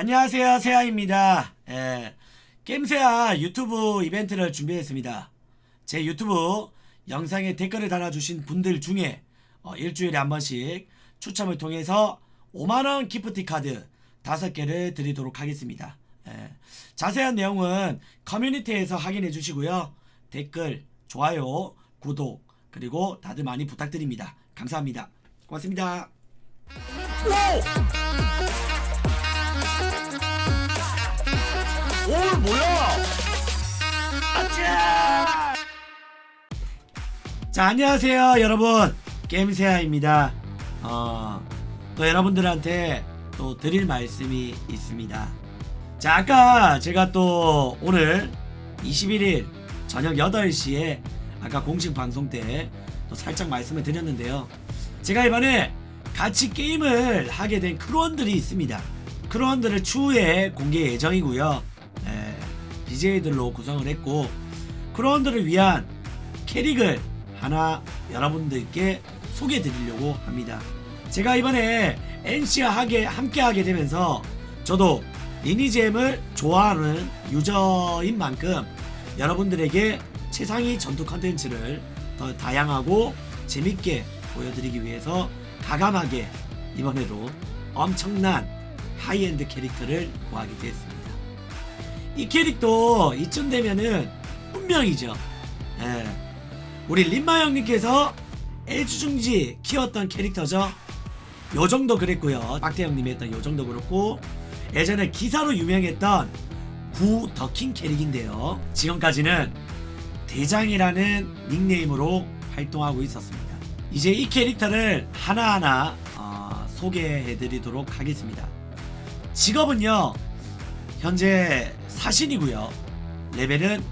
안녕하세요 세아입니다. 예, 게임세아 유튜브 이벤트를 준비했습니다. 제 유튜브 영상에 댓글을 달아주신 분들 중에 어, 일주일에 한 번씩 추첨을 통해서 5만원 기프티 카드 5개를 드리도록 하겠습니다. 예, 자세한 내용은 커뮤니티에서 확인해 주시고요. 댓글, 좋아요, 구독 그리고 다들 많이 부탁드립니다. 감사합니다. 고맙습니다. 오 뭐야? 아차! 자 안녕하세요 여러분. 게임세아입니다. 어, 또 여러분들한테 또 드릴 말씀이 있습니다. 자 아까 제가 또 오늘 21일 저녁 8시에 아까 공식 방송 때 또 살짝 말씀을 드렸는데요. 제가 이번에 같이 게임을 하게 된 크루원들이 있습니다. 크루원들을 추후에 공개 예정이고요. 예, BJ들로 구성을 했고 크루원들을 위한 캐릭을 하나 여러분들께 소개해 드리려고 합니다. 제가 이번에 NC와 하게, 함께 하게 되면서 저도 리니지엠을 좋아하는 유저인 만큼 여러분들에게 최상위 전투 컨텐츠를 더 다양하고 재밌게 보여드리기 위해서 가감하게 이번에도 엄청난 하이엔드 캐릭터를 구하게 됐습니다. 이 캐릭터 이쯤 되면은 운명이죠. 예. 우리 림마 형님께서 애주중지 키웠던 캐릭터죠. 요 정도 그랬고요. 박태 형님이 했던 요 정도 그렇고 예전에 기사로 유명했던 구 더킹 캐릭인데요. 지금까지는 대장이라는 닉네임으로 활동하고 있었습니다. 이제 이 캐릭터를 하나하나 어, 소개해드리도록 하겠습니다. 직업은요 현재 사신이고요. 레벨은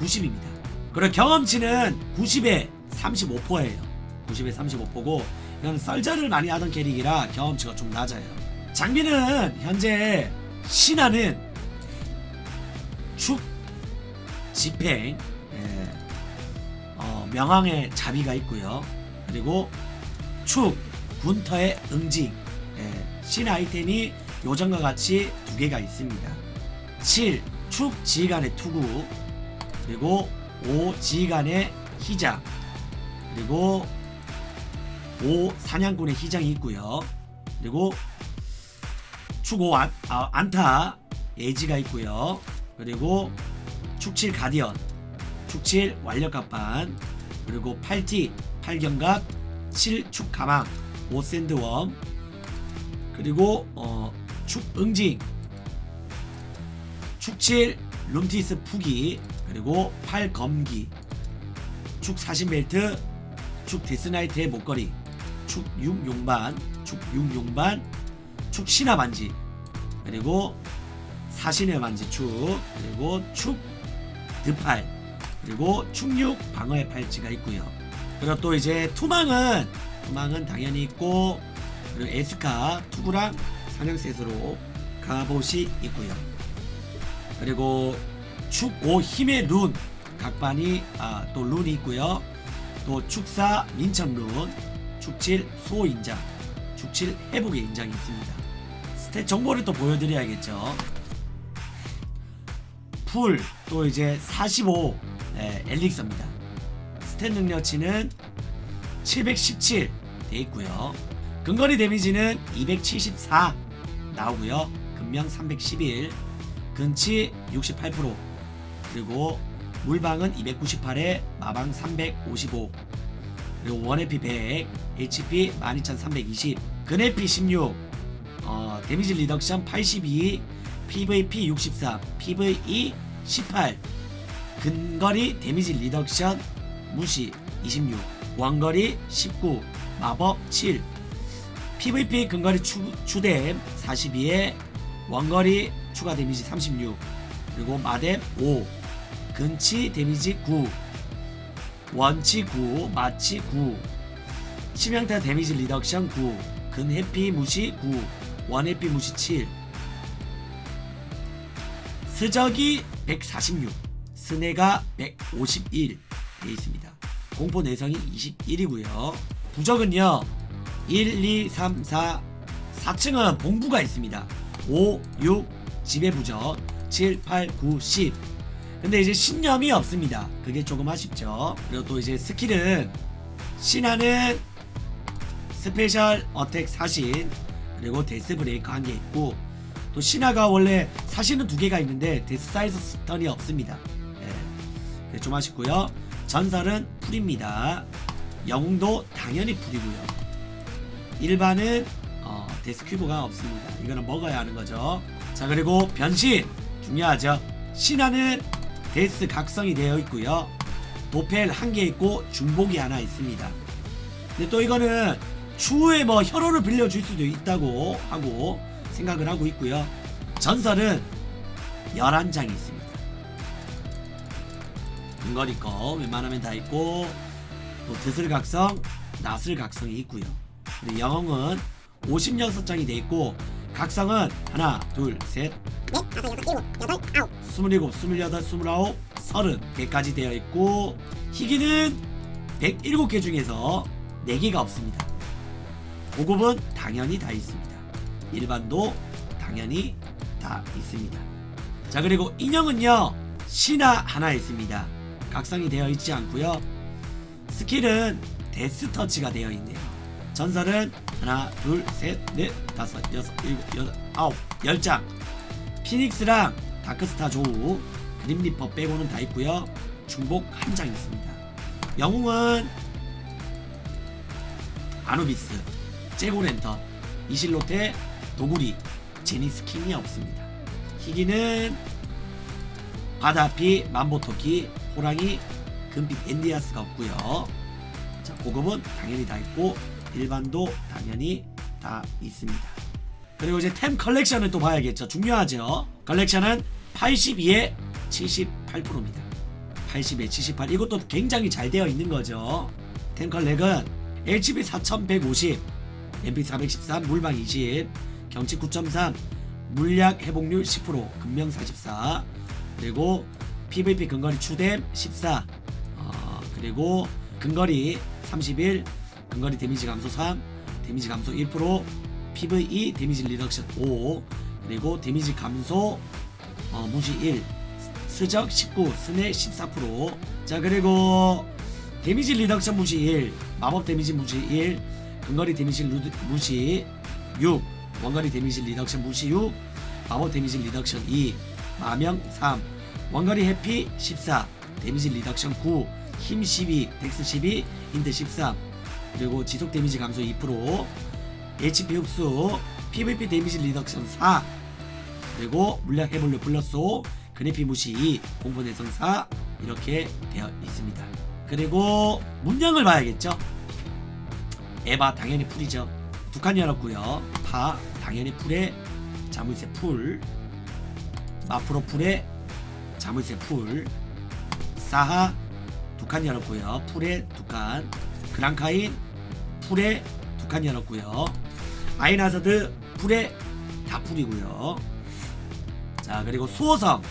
90입니다. 그리고 경험치는 90에 35%예요. 90에 35%고 이건 썰전을 많이 하던 캐릭이라 경험치가 좀 낮아요. 장비는 현재 신화는 축 집행 예, 어, 명왕의 자비가 있고요. 그리고 축 군터의 응징 예, 신 아이템이 요전과 같이 두 개가 있습니다. 7. 축 지휘관의 투구 그리고 5. 지휘관의 희장 그리고 5. 사냥꾼의 희장이 있고요. 그리고 축 5. 안, 아, 안타 예지가 있고요. 그리고 축7 가디언 축7 완력갑반 그리고 8T 8경갑 7축 가망 5 샌드웜 그리고 어, 축 응징 축7 룸티스 푸기 그리고 8 검기 축 40벨트 축 데스나이트의 목걸이 축 6 용반 축 6 용반 축 신화 반지 그리고 사신의 반지 축 그리고 축 드팔 그리고 축6 방어의 팔찌가 있고요 그리고 또 이제 투망은 투망은 당연히 있고 그리고 에스카 투구랑 사냥셋으로 갑옷이 있고요. 그리고 축5 힘의 룬 각반이 아, 또 룬이 있고요. 또 축사 민천 룬, 축7 수호 인장, 축7 회복의 인장이 있습니다. 스탯 정보를 또 보여드려야겠죠. 풀 또 이제 45 예, 엘릭서입니다. 스탯 능력치는 717 돼 있고요. 근거리 데미지는 274 나오고요. 금명 311, 근치 68%, 그리고 물방은 298에 마방 355, 그리고 원해피 100, HP 12320, 근해피 16, 어, 데미지 리덕션 82, PVP 63, PVE 18, 근거리 데미지 리덕션 무시 26, 원거리 19, 마법 7, PVP 근거리 추, 추뎀 42에 원거리 추가 데미지 36 그리고 마뎀 5 근치 데미지 9 원치 9 마치 9 치명타 데미지 리덕션 9 근해피 무시 9 원해피 무시 7 스적이 146 스네가 151 되어 있습니다. 공포 내성이 21이고요. 부적은요 1, 2, 3, 4 4층은 봉부가 있습니다. 5, 6, 지배부전 7, 8, 9, 10 근데 이제 신념이 없습니다. 그게 조금 아쉽죠. 그리고 또 이제 스킬은 신화는 스페셜 어택 사신 그리고 데스 브레이크 한 개 있고 또 신화가 원래 사신은 두 개가 있는데 데스 사이즈 스턴이 없습니다. 예. 그게 좀 아쉽고요. 전설은 풀입니다. 영웅도 당연히 풀이고요. 일반은 어, 데스 큐브가 없습니다. 이거는 먹어야 하는 거죠 자 그리고 변신 중요하죠 신화는 데스 각성이 되어 있고요 도펠 한 개 있고 중복이 하나 있습니다 근데 또 이거는 추후에 뭐 혈호를 빌려줄 수도 있다고 하고 생각을 하고 있고요. 전설은 11장이 있습니다. 근거리 거 웬만하면 다 있고 또 드슬 각성, 나슬 각성이 있고요. 근데 영웅은 56장이 돼 있고 각성은 하나, 둘, 셋, 넷, 다섯, 여섯, 일곱, 여덟, 아홉. 27, 28, 29, 30개까지 되어 있고 희귀는 107개 중에서 4개가 없습니다. 고급은 당연히 다 있습니다. 일반도 당연히 다 있습니다. 자 그리고 인형은요 신화 하나 있습니다. 각성이 되어 있지 않고요. 스킬은 데스 터치가 되어 있네요. 전설은 하나, 둘, 셋, 넷, 다섯, 여섯, 일곱, 여덟, 아홉, 열 장. 피닉스랑 다크스타 조우, 그림리퍼 빼고는 다 있고요. 중복 한 장 있습니다. 영웅은 아누비스, 제고랜턴, 이실로테, 도구리, 제니스킨이 없습니다. 희귀는 바다피, 만보토끼, 호랑이, 금빛 엔디아스가 없고요. 자, 고급은 당연히 다 있고 일반도 당연히 다 있습니다. 그리고 이제 템 컬렉션을 또 봐야겠죠. 중요하죠. 컬렉션은 82에 78%입니다. 80에 78. 이것도 굉장히 잘 되어 있는 거죠. 템 컬렉은 HB 4150, MP 413, 물방 20, 경치 9.3, 물약 회복률 10%, 금명 44, 그리고 PVP 근거리 추뎀 14, 어, 그리고 근거리 31, 근거리 데미지 감소 3, 데미지 감소 1%, PVE 데미지 리덕션 5, 그리고 데미지 감소 어, 무시 1, 스적 19, 스네 14%. 자 그리고 데미지 리덕션 무시 1, 마법 데미지 무시 1, 근거리 데미지 루드, 무시 6, 원거리 데미지 리덕션 무시 6, 마법 데미지 리덕션 2, 마명 3, 원거리 해피 14, 데미지 리덕션 9, 힘 12, 덱스 12, 인트 13, 그리고 지속 데미지 감소 2%, HP 흡수, PVP 데미지 리덕션 4, 그리고 물약 해볼류 플러스 5, 그래피 무시 2, 공포 내성 4 이렇게 되어 있습니다. 그리고 문양을 봐야겠죠. 에바 당연히 풀이죠. 두 칸 열었고요. 파 당연히 풀에 자물쇠 풀, 마프로 풀에 자물쇠 풀, 사하 두 칸 열었고요. 풀에 두 칸, 그랑카인 풀에 두 칸 열었고요. 아이나서드 풀에 다 풀이고요. 자 그리고 수호성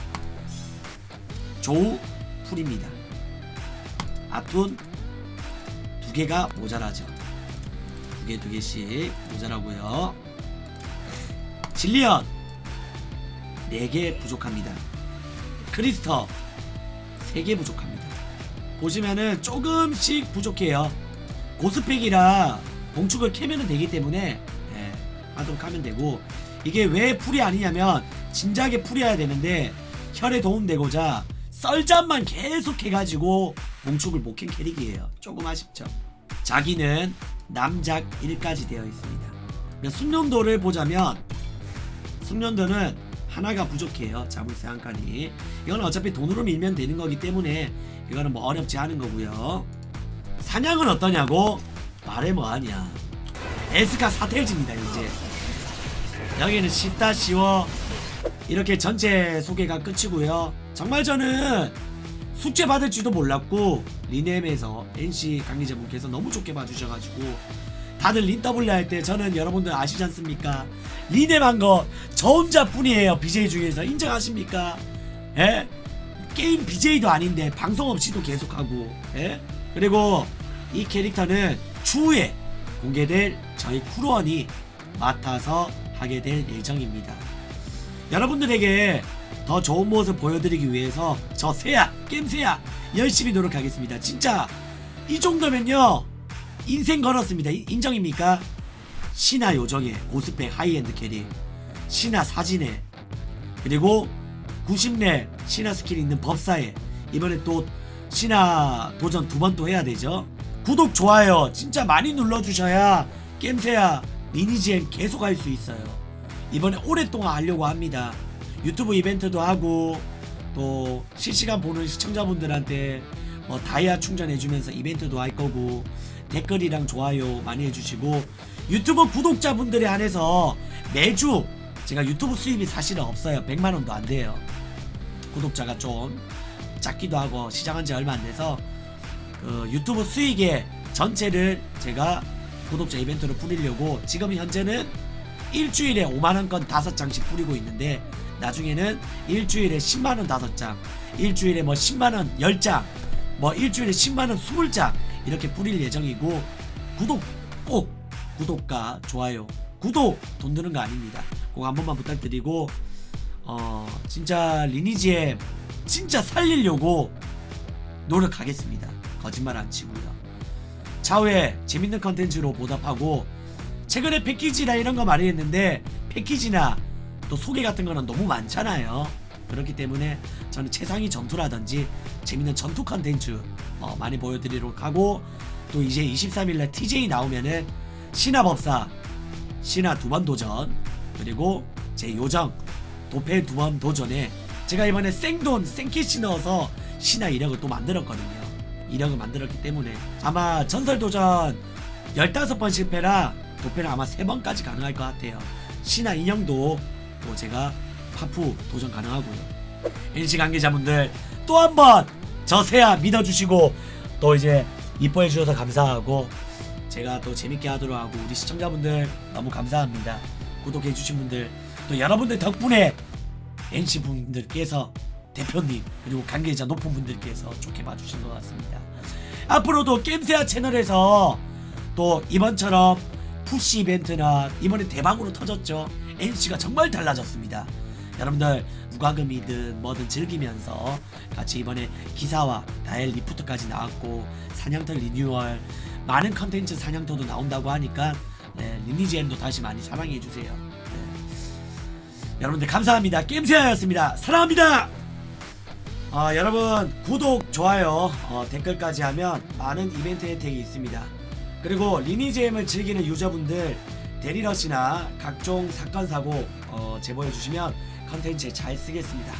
조우 풀입니다. 아툰 두 개가 모자라죠. 두 개 두 개씩 모자라고요. 진리언 네 개 부족합니다. 크리스터 세 개 부족합니다. 보시면은 조금씩 부족해요. 고스펙이라 봉축을 캐면 되기 때문에 예, 하도록 하면 되고 이게 왜 풀이 아니냐면 진작에 풀이해야 되는데 혈에 도움되고자 썰잠만 계속 해가지고 봉축을 못 캔 캐릭이에요. 조금 아쉽죠. 자기는 남작 1까지 되어 있습니다. 그러니까 숙련도를 보자면 숙련도는 하나가 부족해요. 자물쇠 한 칸이. 이건 어차피 돈으로 밀면 되는 거기 때문에 이거는 뭐 어렵지 않은 거고요. 사냥은 어떠냐고 말해 뭐하냐. 에스카 사텔지입니다 이제. 여기는 쉽다 쉬워 이렇게 전체 소개가 끝이고요 정말 저는 숙제 받을 줄도 몰랐고 리넴에서 NC 관계자분께서 너무 좋게 봐주셔가지고 다들 린 W 할 때 저는 여러분들 아시지 않습니까 리넴 한거 저 혼자뿐이에요 BJ 중에서 인정하십니까 예? 게임 BJ도 아닌데 방송 없이도 계속하고 예? 그리고 이 캐릭터는 추후에 공개될 저희 쿠루원이 맡아서 하게 될 예정입니다. 여러분들에게 더 좋은 모습 보여드리기 위해서 저 세야 게임세야 열심히 노력하겠습니다 진짜 이 정도면요 인생 걸었습니다 이- 인정입니까? 신화 요정의 고스펙 하이엔드 캐리 신화 사진에 그리고 90렙 신화 스킬 있는 법사에 이번에 또 신화 도전 두 번 또 해야 되죠. 구독 좋아요 진짜 많이 눌러주셔야 게임세야 리니지엠 계속 할 수 있어요. 이번에 오랫동안 하려고 합니다. 유튜브 이벤트도 하고 또 실시간 보는 시청자분들한테 뭐 다이아 충전해주면서 이벤트도 할 거고 댓글이랑 좋아요 많이 해주시고 유튜브 구독자분들에 한해서 매주 제가 유튜브 수입이 사실은 없어요. 100만 원도 안 돼요. 구독자가 좀 작기도 하고 시작한 지 얼마 안 돼서 그 유튜브 수익의 전체를 제가 구독자 이벤트로 뿌리려고 지금 현재는 일주일에 5만원권 5장씩 뿌리고 있는데 나중에는 일주일에 10만원 5장 일주일에 뭐 10만원 10장 뭐 일주일에 10만원 20장 이렇게 뿌릴 예정이고 구독 꼭 구독과 좋아요 구독 돈 드는 거 아닙니다. 꼭 한 번만 부탁드리고 어 진짜 리니지에 진짜 살리려고 노력하겠습니다 거짓말 안 치고요 차후에 재밌는 컨텐츠로 보답하고 최근에 패키지나 이런 거 많이 했는데 패키지나 또 소개 같은 거는 너무 많잖아요. 그렇기 때문에 저는 최상위 전투라든지 재밌는 전투 컨텐츠 어, 많이 보여드리도록 하고 또 이제 23일날 TJ 나오면은 신화법사 신화 두 번 도전 그리고 제 요정 도패 두 번 도전에 제가 이번에 생돈 생캐시 넣어서 신화 이력을 또 만들었거든요. 이력을 만들었기 때문에 아마 전설 도전 15번 실패라 도패는 아마 3번까지 가능할 것 같아요. 신화 인형도 또 제가 파푸 도전 가능하고요. NC 관계자분들 또 한 번 저 세야 믿어주시고 또 이제 이뻐해 주셔서 감사하고 제가 또 재밌게 하도록 하고 우리 시청자분들 너무 감사합니다. 구독해 주신 분들 또 여러분들 덕분에 NC 분들께서 대표님 그리고 관계자 높은 분들께서 좋게 봐주신 것 같습니다. 앞으로도 게임세아 채널에서 또 이번처럼 푸시 이벤트나 이번에 대박으로 터졌죠. NC가 정말 달라졌습니다. 여러분들 무과금이든 뭐든 즐기면서 같이 이번에 기사와 다엘 리프트까지 나왔고 사냥터 리뉴얼 많은 컨텐츠 사냥터도 나온다고 하니까 네, 리니지엠도 다시 많이 사랑해 주세요. 네. 여러분들 감사합니다. 게임세아였습니다. 사랑합니다. 어, 여러분 구독, 좋아요, 어, 댓글까지 하면 많은 이벤트 혜택이 있습니다. 그리고 리니지엠을 즐기는 유저분들 데리러시나 각종 사건 사고 어, 제보해 주시면 컨텐츠에 잘 쓰겠습니다.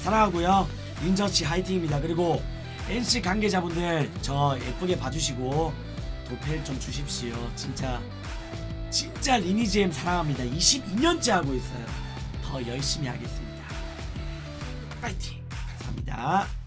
사랑하고요. 린저치 화이팅입니다. 그리고 NC 관계자분들 저 예쁘게 봐주시고 도펠 좀 주십시오. 진짜 진짜 리니지엠 사랑합니다. 22년째 하고 있어요. 더 열심히 하겠습니다. 파이팅! 감사합니다.